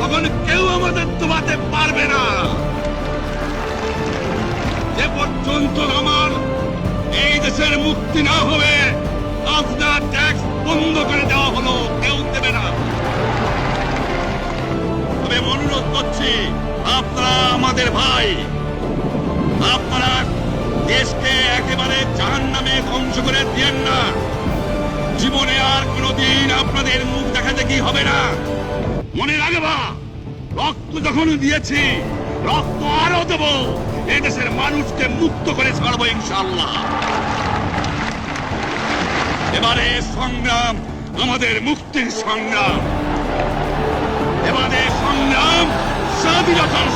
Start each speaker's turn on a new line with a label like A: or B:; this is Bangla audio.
A: তখন কেউ আমাদের তোমাতে পারবে না। যে পর্যন্ত আমার এই দেশের মুক্তি না হবে আপনার ট্যাক্স বন্ধ করে দেওয়া হলো, কেউ দেবে না। তবে অনুরোধ করছি, আপনারা আমাদের ভাই, আপনারা দেশকে একেবারে জাহান নামে ধ্বংস করে দিয়েন না। জীবনে আর কোনোদিন আপনাদের মুখ দেখা দেখি হবে না? মনে রাখবা, রক্ত যখন দিয়েছি, রক্ত আরও দেব। এদেশের মানুষকে মুক্ত করে ছাড়বো ইনশাল্লাহ এবারে সংগ্রাম আমাদের মুক্তির সংগ্রাম। এবারে সংগ্রাম স্বাধীনতার